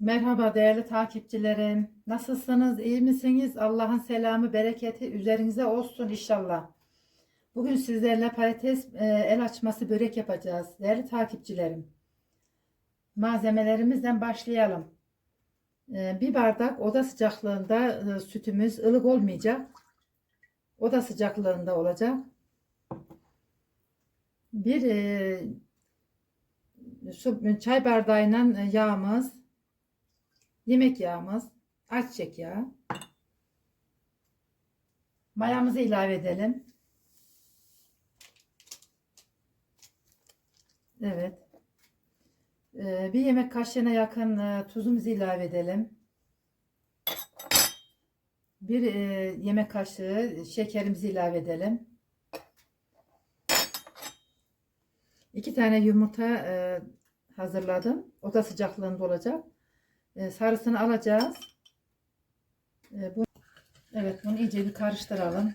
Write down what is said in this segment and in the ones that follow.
Merhaba değerli takipçilerim. Nasılsınız? İyi misiniz? Allah'ın selamı, bereketi üzerinize olsun inşallah. Bugün sizlerle patates e, el açması börek yapacağız. Değerli takipçilerim. Malzemelerimizden başlayalım. E, bir bardak oda sıcaklığında e, sütümüz ılık olmayacak. Oda sıcaklığında olacak. Bir su, çay bardağıyla yağımız, yemek yağımız, ayçiçek yağı. Mayamızı ilave edelim. Evet. Ee, bir yemek kaşığına yakın e, tuzumuzu ilave edelim. Bir e, yemek kaşığı şekerimizi ilave edelim. İki tane yumurta e, hazırladım. Oda sıcaklığında olacak. E, sarısını alacağız. E, bu, evet bunu iyice bir karıştıralım.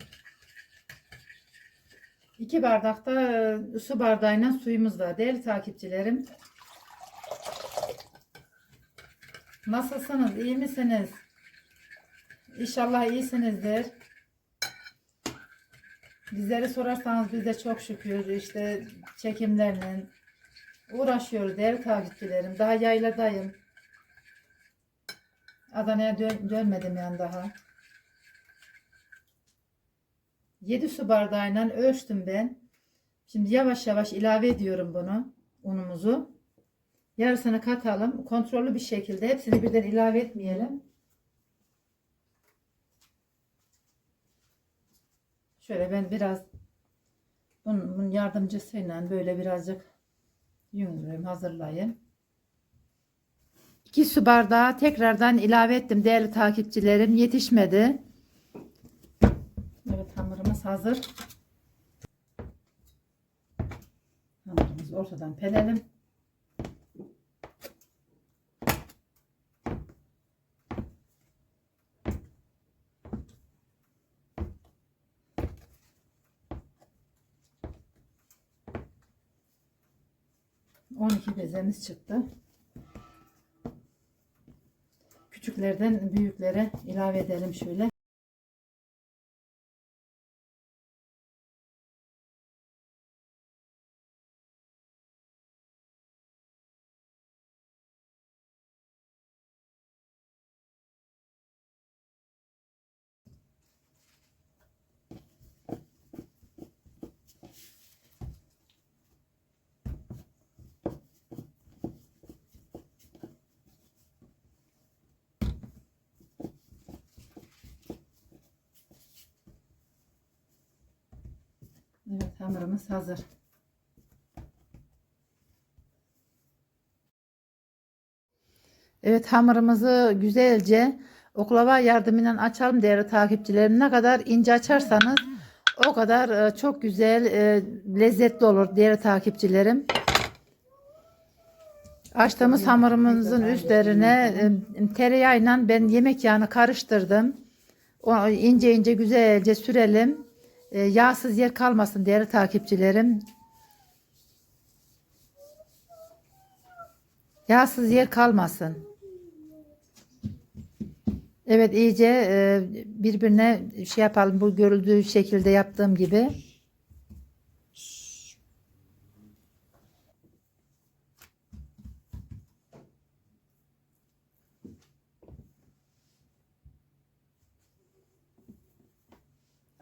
İki bardak da e, su bardağıyla suyumuz var. Değerli takipçilerim. Nasılsınız? İyi misiniz? İnşallah iyisinizdir. Bizleri sorarsanız biz de çok şükür işte çekimlerle uğraşıyoruz değerli takipçilerim. Daha yayladayım. Adana'ya dön dönmedim yani daha. 7 su bardağıyla ölçtüm ben. Şimdi yavaş yavaş ilave ediyorum bunu. Unumuzu. Yarısını katalım. Kontrollü bir şekilde hepsini birden ilave etmeyelim. Şöyle ben biraz bunun, yardımcısıyla böyle birazcık yumuyorum, hazırlayayım. 2 su bardağı tekrardan ilave ettim değerli takipçilerim. Yetişmedi. Evet hamurumuz hazır. Hamurumuzu ortadan pelelim. On iki bezemiz çıktı. Küçüklerden büyüklere ilave edelim şöyle. Evet hamurumuz hazır. Evet hamurumuzu güzelce oklava yardımıyla açalım değerli takipçilerim. Ne kadar ince açarsanız o kadar e, çok güzel e, lezzetli olur değerli takipçilerim. Açtığımız hamurumuzun üzerine e, tereyağıyla ben yemek yağını karıştırdım. O ince ince güzelce sürelim. E, yağsız yer kalmasın değerli takipçilerim. Yağsız yer kalmasın. Evet iyice e, birbirine şey yapalım bu görüldüğü şekilde yaptığım gibi.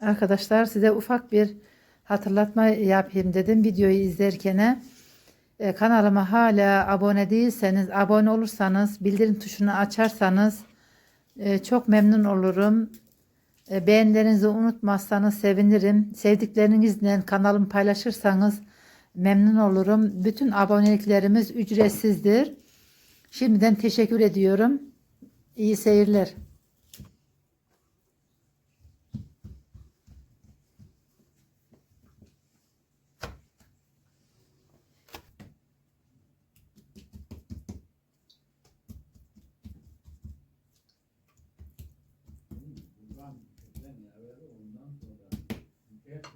Arkadaşlar size ufak bir hatırlatma yapayım dedim videoyu izlerken. E, kanalıma hala abone değilseniz, abone olursanız, bildirim tuşunu açarsanız e, çok memnun olurum. E, beğenilerinizi unutmazsanız sevinirim. Sevdiklerinizle kanalımı paylaşırsanız memnun olurum. Bütün aboneliklerimiz ücretsizdir. Şimdiden teşekkür ediyorum. İyi seyirler. Öyle elim tutacak.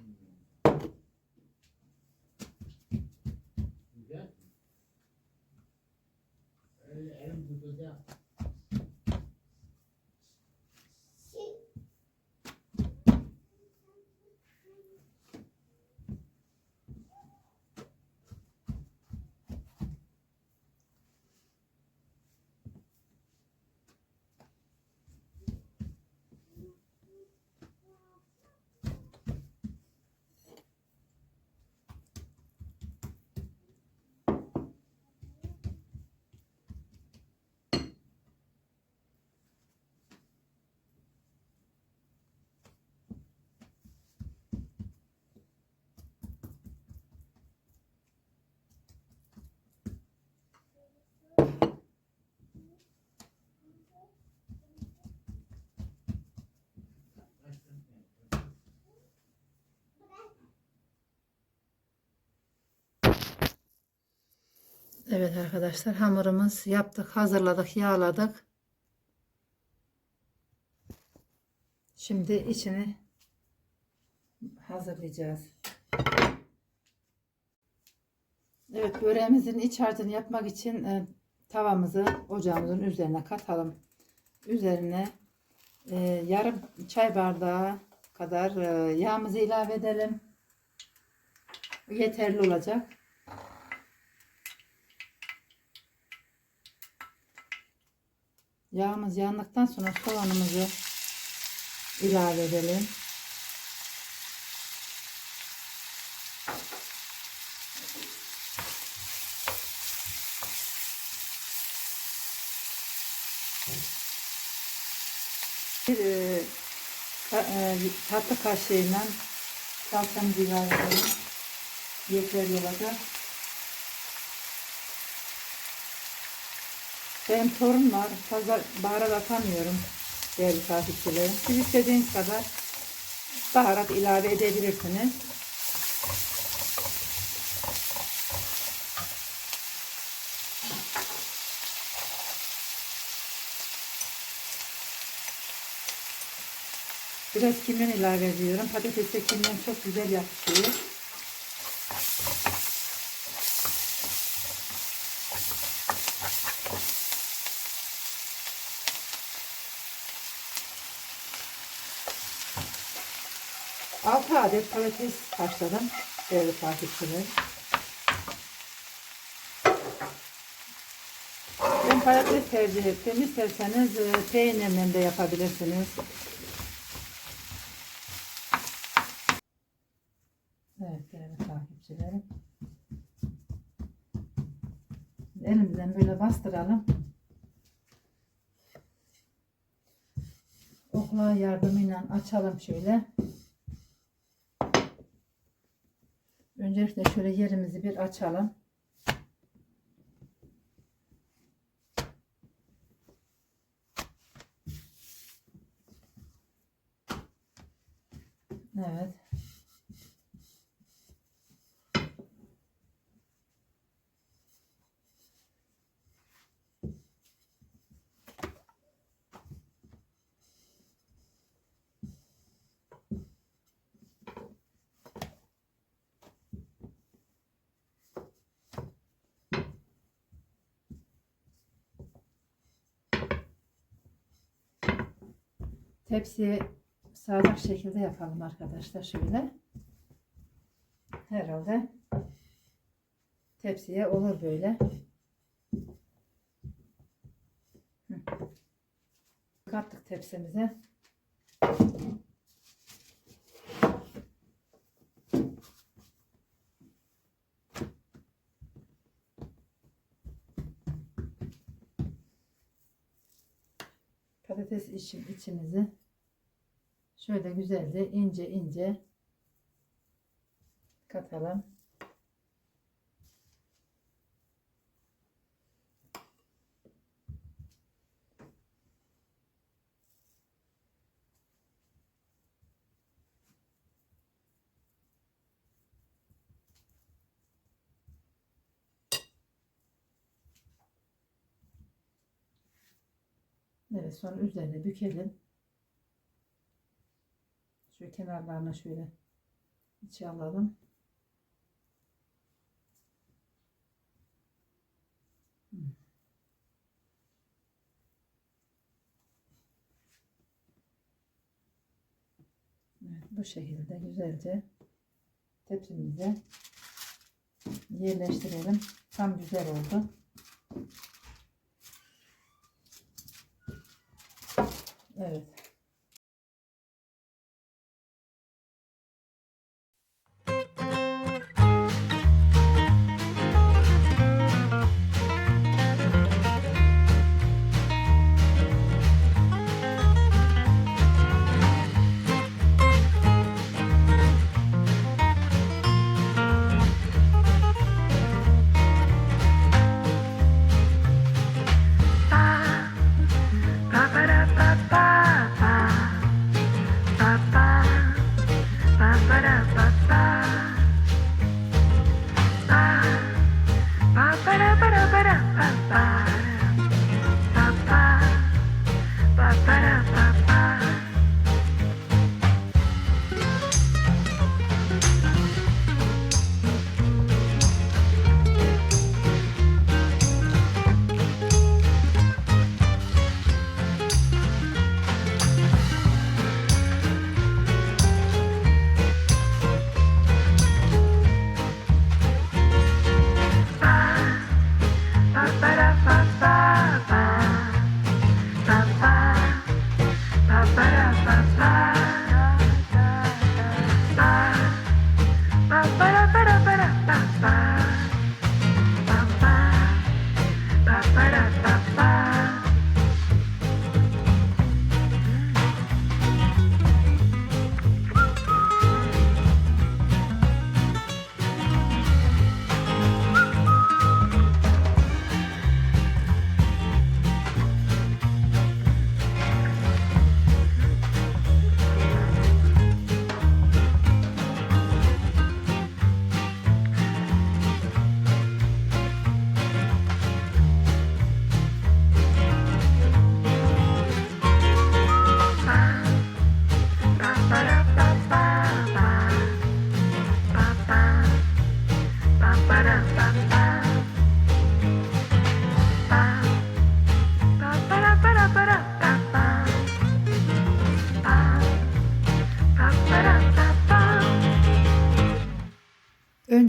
Evet arkadaşlar hamurumuz yaptık, hazırladık, yağladık. Şimdi içini hazırlayacağız. Evet böreğimizin iç harcını yapmak için e, tavamızı ocağımızın üzerine katalım. Üzerine e, yarım çay bardağı kadar e, yağımızı ilave edelim. Yeterli olacak. Yağımız yandıktan sonra soğanımızı ilave edelim. Bir e, ta- e, tatlı kaşığıyla salçamızı ilave edelim. Yeterli olacak. Benim torun var. Fazla baharat atamıyorum değerli takipçilerim. Siz istediğiniz kadar baharat ilave edebilirsiniz. Biraz kimyon ilave ediyorum. Patatese kimyon çok güzel yakışıyor. Adet patates haşladım. Değerli takipçiler. Ben patates tercih ettim. İsterseniz e, peynirle de yapabilirsiniz. Evet değerli takipçilerim. Elimizden böyle bastıralım. Okla yardımıyla açalım şöyle. Öncelikle şöyle yerimizi bir açalım. Evet. Tepsiye sağlık şekilde yapalım arkadaşlar şöyle. Herhalde tepsiye olur böyle. Kattık tepsimize. Patates için içimizi şöyle güzelce ince ince katalım. Evet sonra üzerine bükelim. Şu kenarlarına şöyle içe alalım. Evet, bu şekilde güzelce tepsimize yerleştirelim. Tam güzel oldu. Evet.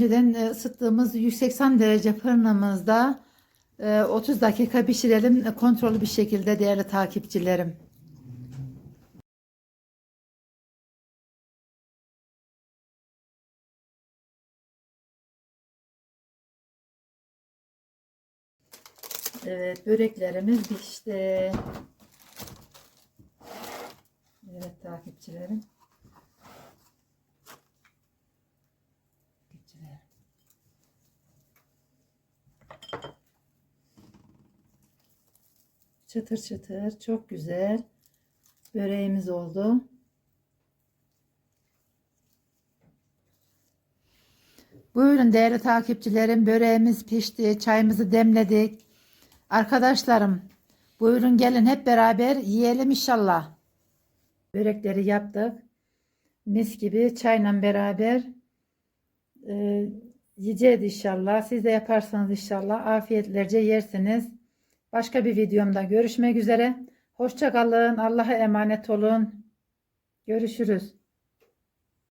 Önceden e, ısıttığımız 180 derece fırınımızda e, 30 dakika pişirelim e, kontrollü bir şekilde değerli takipçilerim. Evet böreklerimiz pişti. Evet. Takipçilerim. Çıtır çıtır çok güzel böreğimiz oldu. Buyurun değerli takipçilerim böreğimiz pişti, çayımızı demledik. Arkadaşlarım buyurun gelin hep beraber yiyelim inşallah. Börekleri yaptık. Mis gibi çayla beraber e, yiyeceğiz inşallah. Siz de yaparsanız inşallah afiyetlerce yersiniz. Başka bir videomda görüşmek üzere. Hoşça kalın. Allah'a emanet olun. Görüşürüz.